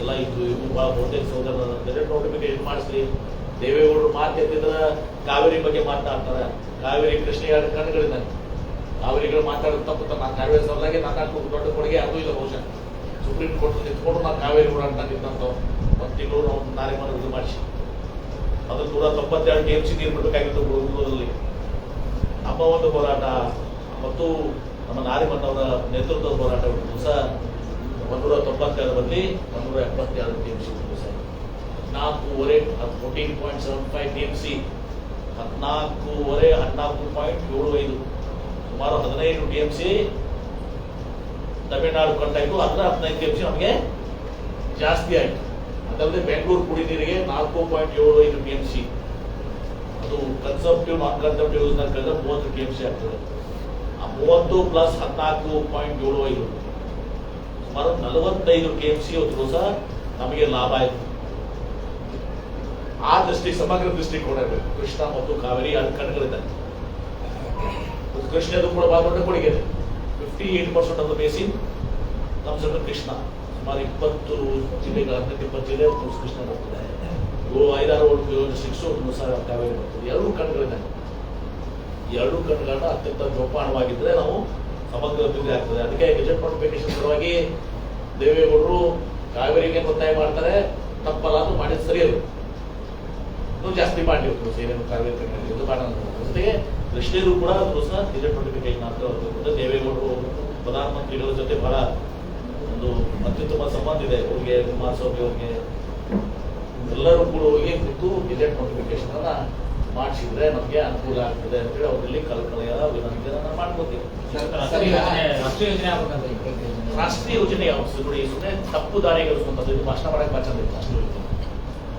ಎಲ್ಲ ಇದ್ದು ಇವು ಭಾಳ ಬಹುತೇಕ ಸೋದರ ಬಗ್ಗೆ ಇದು ಮಾಡಿಸ್ರಿ ದೇವೇಗೌಡರು ಮಾತು ಕಾವೇರಿ ಬಗ್ಗೆ ಮಾತನಾಡ್ತಾರೆ ಕಾವೇರಿ ಕೃಷ್ಣ ಎರಡು ಕಣ್ಣುಗಳಿಂದ ಕಾವೇರಿಗಳು ಮಾತಾಡೋದು ತಪ್ಪು ನಾನು ಕಾವೇರಿ ಸಲುವಾಗಿ ನಾಲ್ಕು ದೊಡ್ಡ ಕೊಡುಗೆ ಅದು ಇಲ್ಲ ಬಹುಶಃ. ಸುಪ್ರೀಂ ಕೋರ್ಟ್ ನಿಂತ್ಕೊಂಡು ನಾನು ಕಾವೇರಿ ಕೂಡ ಅಂತ ನಿಂತಂತ. ಒಂದು ತಿಂಗಳು ನಾವು ನಾಳೆ ಮಾಡಿ ಇದು ಮಾಡಿಸಿ. ಅದು ನೂರ ತೊಂಬತ್ತೆರಡು ಟಿ ಎಂ ಸಿ ನೀರು ಬಿಡಬೇಕಾಗಿತ್ತು ಗುರುಗಳಲ್ಲಿ ನಮ್ಮ ಒಂದು ಹೋರಾಟ. ಮತ್ತು ನಮ್ಮ ನಾರಿಮಣ್ಣವರ ನೇತೃತ್ವದ ಹೋರಾಟ. ದಿವಸ ಒಂದೂರ ತೊಂಬತ್ತೆರಡರಲ್ಲಿ ಒಂದೂರ ಎಪ್ಪತ್ತೆರಡು ಟಿ ಎಂ ಸಿ ದಿವಸ ಹದಿನಾಲ್ಕೂವರೆ fourteen point seven five T M C ಹದಿನಾಲ್ಕೂವರೆ ಹದಿನಾಲ್ಕು ಪಾಯಿಂಟ್ ಏಳು ಐದು. ಸುಮಾರು ಹದಿನೈದು ಟಿ ಎಂ ಸಿ ತಮಿಳುನಾಡು ಕಟ್ಟಾಯಿತು ಅದರ ಹದಿನೈದು ಟಿ ಎಂ ಸಿ ನಮಗೆ ಜಾಸ್ತಿ ಆಯಿತು. ಅದಲ್ಲದೆ ಬೆಂಗಳೂರು ಕುಡಿ ನೀರಿಗೆ ನಾಲ್ಕು ಪಾಯಿಂಟ್ ಏಳು ಐದು ಟಿ ಎಂ ಸಿ ಅದು ಕನ್ಸಪ್ಟಿವ್ ನಾನ್ ಕನ್ಸರ್ಪ್ಟಿವ್ ಕಳೆದ್ರೆ ಮೂವತ್ತು ಟಿ ಎಂ ಸಿ ಆಗ್ತದೆ. ಆ ಮೂವತ್ತು ಪ್ಲಸ್ ಹದಿನಾಲ್ಕು ಪಾಯಿಂಟ್ ಏಳು ಐದು. ಸುಮಾರು ನಲವತ್ತೈದು ಕೆ ಎಂ ಸಿ ಹೋದ್ರು ಸಹ ನಮಗೆ ಲಾಭ ಆಯಿತು. ಆ ದೃಷ್ಟಿ, ಸಮಗ್ರ ದೃಷ್ಟಿಕೋನ ಇರಬೇಕು ಕೃಷ್ಣ ಮತ್ತು ಕಾವೇರಿ ಎರಡು ಕಣ್ಣುಗಳಿದ್ದಾವೆ. ಕೃಷ್ಣದು ಕೂಡ ಬಹಳ ದೊಡ್ಡ ಕೊಡುಗೆ. Fifty eight percent of the basin, ನಮ್ಮ ಕೃಷ್ಣ. ಸುಮಾರು ಇಪ್ಪತ್ತು ಜಿಲ್ಲೆಗಳ ಇಪ್ಪತ್ತು ಜಿಲ್ಲೆ ಕೃಷ್ಣ ಬರ್ತದೆ. ಐದಾರು ಸಿಕ್ಸ್ ಒಂದು ಸಾವಿರ ಕಾವೇರಿ ಬರ್ತದೆ. ಎರಡೂ ಕಣ್ಗಳಿದೆ ಎರಡು ಕಣ್ಣುಗಳನ್ನ ಅತ್ಯಂತ ಜೋಪಾನವಾಗಿದ್ದರೆ ನಾವು ಸಮಗ್ರ ಅಭಿವೃದ್ಧಿ ಆಗ್ತದೆ. ಅದಕ್ಕೆ ಗೆಜೆಟ್ ನೋಟಿಫಿಕೇಶನ್ ಸಲುವಾಗಿ ದೇವೇಗೌಡರು ಕಾವೇರಿಗೆ ಒತ್ತಾಯ ಮಾಡ್ತಾರೆ. ತಪ್ಪಲ್ಲ ಅದು ಮಾಡಿದ ಸರಿ ಅದು. ಇನ್ನೂ ಜಾಸ್ತಿ ಮಾಡಿ ಏನೇನು ಕಾವೇರಿ ಇದು ಮಾಡೋಣ ಜೊತೆಗೆ ಕೃಷ್ಣರು ಕೂಡ ಅದು ಸಹ ಗೆಜೆಟ್ ನೋಟಿಫಿಕೇಶನ್ ಅಂತ ಅವರು ದೇವೇಗೌಡರು ಪ್ರಧಾನಮಂತ್ರಿಗಳ ಜೊತೆ ಬಹಳ ಒಂದು ಅತ್ಯುತ್ತಮ ಸಂಬಂಧ ಇದೆ. ಅವ್ರಿಗೆ, ಕುಮಾರಸ್ವಾಮಿ ಅವ್ರಿಗೆ. ಎಲ್ಲರೂ ಕೂಡ ಹೋಗಿ ಕೂತು ಗೆಜೆಟ್ ನೋಟಿಫಿಕೇಶನ್ ಅನ್ನ ಮಾಡಿಸಿದ್ರೆ ನಮಗೆ ಅನುಕೂಲ ಆಗ್ತದೆ ಅಂತೇಳಿ ಅವರಲ್ಲಿ ಕಲ್ಪನೆಯ ವಿನಂತಿಯನ್ನು ಮಾಡ್ಕೋತೀವಿ. ರಾಷ್ಟ್ರೀಯ ಯೋಜನೆ ಯಾವುದು ನೋಡಿ ಸುಮ್ಮನೆ ತಪ್ಪು ದಾರಿಗೆ ಇದು ಭಾಷಣ ಮಾಡಕ್ಕೆ ಭಾಷಣ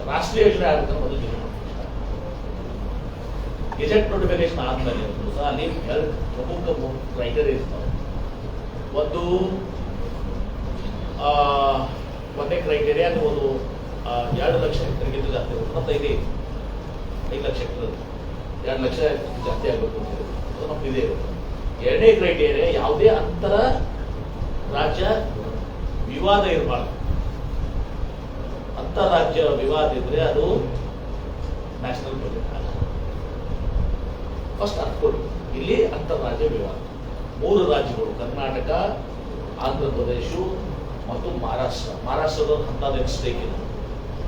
ರಾಷ್ಟ್ರೀಯ ಯೋಜನೆ ಆಗುತ್ತೆ ಮೊದಲು ಗೆಜೆಟ್ ನೋಟಿಫಿಕೇಶನ್ ಆದ್ಮೇಲೆ ಸಹ ಅಲ್ಲಿ ಪ್ರಮುಖ ಕ್ರೈಟೇರಿಯಾ ಇರ್ತಾವೆ. ಒಂದು ಆ, ಒಂದೇ ಕ್ರೈಟೇರಿಯಾ ಒಂದು ಎರಡು ಲಕ್ಷ ಹೆಕ್ಟರ್ಗಿಂತ ಜಾಸ್ತಿ ಇರುತ್ತೆ. ಮತ್ತು ಐದೇ ಲಕ್ಷ ಎರಡು ಲಕ್ಷ ಜಾಸ್ತಿ ಆಗಬೇಕು ಅಂತ ಹೇಳಿ. ಅದು ನಮ್ದು ಇದೇ ಇರುತ್ತೆ. ಎರಡನೇ ಕ್ರೈಟೇರಿಯಾ ಯಾವುದೇ ಅಂತರ ರಾಜ್ಯ ವಿವಾದ ಇರಬಾರ್ದು. ಅಂತಾರಾಜ್ಯ ವಿವಾದ ಇದ್ರೆ ಅದು ನ್ಯಾಷನಲ್ ಬಜೆಟ್ ಆಗಲ್ಲ ಫಸ್ಟ್ ಅನ್ಕೊಳ್ಳಿ ಇಲ್ಲಿ ಅಂತಾರಾಜ್ಯ ವಿವಾದ. ಮೂರು ರಾಜ್ಯಗಳು, ಕರ್ನಾಟಕ, ಆಂಧ್ರ ಪ್ರದೇಶ ಮತ್ತು ಮಹಾರಾಷ್ಟ್ರ. ಮಹಾರಾಷ್ಟ್ರದ ಹದಿನಾಲ್ಕು ಸ್ಟೇಕ್ ಇದೆ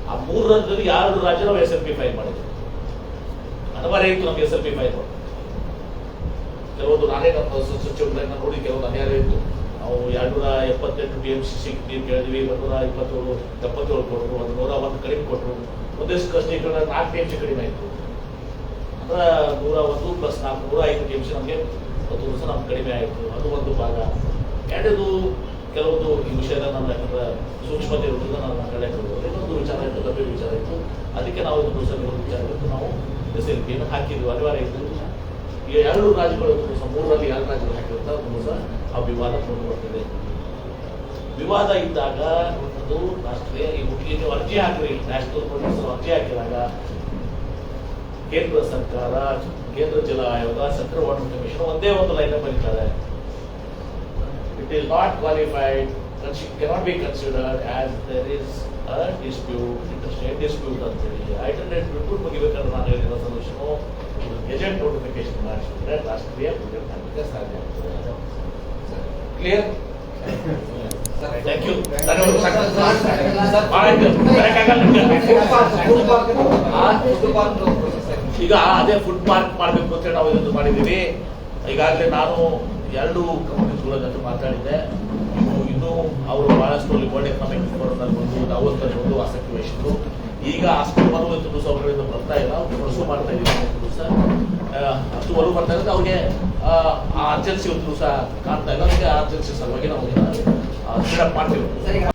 ಆ ಮೂರು ರಾಜ್ಯದಲ್ಲಿ ಎರಡು ರಾಜ್ಯ ನಾವು ಎಸ್ ಎಲ್ ಪಿ ಫೈಲ್ ಮಾಡಿದ್ವಿ ಅನಿವಾರ್ಯ ಇತ್ತು ನಮ್ಗೆ ಎಸ್ ಎಲ್ ಪಿ ಮಾಹಿತಿ ಕೆಲವೊಂದು ನಾನೇ ನಮ್ಮ ಸಚಿವರನ್ನ ನೋಡಿ ಕೆಲವೊಂದು ಅನ್ಯಾಯ ಇತ್ತು. ನಾವು ಎರಡ್ನೂರ ಎಪ್ಪತ್ತೆಂಟು ಟಿ ಎಂ ಸಿ ಸಿ ನೀರು ಕೇಳಿದ್ವಿ, ಒಂದೂರ ಇಪ್ಪತ್ತೇಳು, ಎಪ್ಪತ್ತೇಳು ಕೊಟ್ಟರು, ಒಂದು ನೂರ ಒಂದು ಕಡಿಮೆ ಕೊಟ್ಟರು. ಒಂದಿಷ್ಟು ಕಷ್ಟೀಕರಣ ನಾಲ್ಕು ಟಿ ಎಂ ಸಿ ಕಡಿಮೆ ಆಯಿತು. ಅಂದ್ರೆ ನೂರ ಒಂದು ಪ್ಲಸ್ ನಾಲ್ಕು, ನೂರ ಐದು ಟಿ ಎಂ ಸಿ ನಮಗೆ ಒಂದು ವರ್ಷ ನಮ್ಗೆ ಕಡಿಮೆ ಆಯಿತು. ಅದು ಒಂದು ಭಾಗ. ಎರಡದು ಕೆಲವೊಂದು ಈ ವಿಷಯದ ನನ್ನ ಯಾಕಂದ್ರೆ ಸೂಕ್ಷ್ಮತೆ ಇರೋದ್ರಿಂದ ನಾನು ಕಡೆ ಇನ್ನೊಂದು ವಿಚಾರ ಇತ್ತು, ಗಂಭೀರ ವಿಚಾರ ಇತ್ತು. ಅದಕ್ಕೆ ನಾವು ಒಂದು ಸಲ ವಿಚಾರ ಇತ್ತು. ನಾವು ಎಸ್ ಎಲ್ ಪಿಯನ್ನು ಹಾಕಿದ್ವಿ. ಅನಿವಾರ್ಯ ಇತ್ತು. ಈಗ ಎರಡು ರಾಜ್ಯಗಳು ದಿವಸ ಮೂರರಲ್ಲಿ ಎರಡು ರಾಜ್ಯಗಳು ಹಾಕಿರುತ್ತ ಒಂದು ಸಹ ಆ ವಿವಾದ ಮುಂದುವರ್ತದೆ. ಬರ್ತಿದೆ ವಿವಾದ ಇದ್ದಾಗ ಒಂದು ರಾಷ್ಟ್ರೀಯ ಈ ಮುಖ್ಯ ನೀವು ಅರ್ಜಿ ಹಾಕ್ರಿ ನ್ಯಾಷನಲ್ ಪೊಲೀಸ್ ಅರ್ಜಿ ಹಾಕಿದಾಗ ಕೇಂದ್ರ ಸರ್ಕಾರ, ಕೇಂದ್ರ ಜಲ ಆಯೋಗ ಸೆಂಟ್ರಲ್ ವಾಟರ್ ಕಮಿಷನ್ ಒಂದೇ ಒಂದು ಲೈನ್ ಬರೀತಾರೆ is not qualified, cannot be considered as there is a dispute, interstate dispute ಅಂತ ಐಟರ್ನೇಟ್ ಬಿಟ್ಟು ಮುಗಿಬೇಕಾದ್ರೆ ನಾನು ಹೇಳಿರೋ ಸೊಲ್ಯೂಷನು ಗೆಜೆಟ್ ನೋಟಿಫಿಕೇಶನ್ ಮಾಡಿಸಿದ್ರೆ ರಾಷ್ಟ್ರೀಯ ಪ್ರಾಜೆಕ್ಟ್ ಆಗಲಿಕ್ಕೆ ಸಾಧ್ಯ ಆಗ್ತದೆ ಕ್ಲಿಯರ್ ಥ್ಯಾಂಕ್ ಯು ಈಗ ಅದೇ ಫುಡ್ ಪಾರ್ಕ್ ಮಾಡಬೇಕು ಅಂತ ಹೇಳಿ ನಾವು ಇದೊಂದು ಮಾಡಿದ್ದೀವಿ. ಈಗಾಗಲೇ ನಾನು ಎರಡು ಕಂಪನಿಗಳ ಜೊತೆ ಮಾತಾಡಿದೆ ಇನ್ನು ಇನ್ನೂ ಅವರು ಬಹಳಷ್ಟು ವರ್ಲ್ಡ್ ಎಕನಾಮಿಕ್ ಫೋರಮ್ನಲ್ಲಿ ಬಂದು ದಾವೋಸ್ ಬಂದು ಆಸಕ್ತಿ ವಹಿಸಿದ್ರು. ಈಗ ಅಷ್ಟು ಬರುವ ದಿವಸ ಅವರಿಂದ ಬರ್ತಾ ಇಲ್ಲ. ಪರ್ಸು ಮಾಡ್ತಾ ಇದ್ದೀವಿ ದಿವಸ. ಅಷ್ಟು ಬರುವ ಬರ್ತಾ ಇರೋದು. ಅವ್ರಿಗೆ ಆ, ಅರ್ಜೆನ್ಸಿ ಒಂದು ದಿವಸ ಕಾಣ್ತಾ ಇಲ್ಲ. ಅದಕ್ಕೆ ಅರ್ಜೆನ್ಸಿ ಸಲುವಾಗಿ ನಾವು ಸ್ಪೀಡಪ್ ಮಾಡ್ತೀವಿ.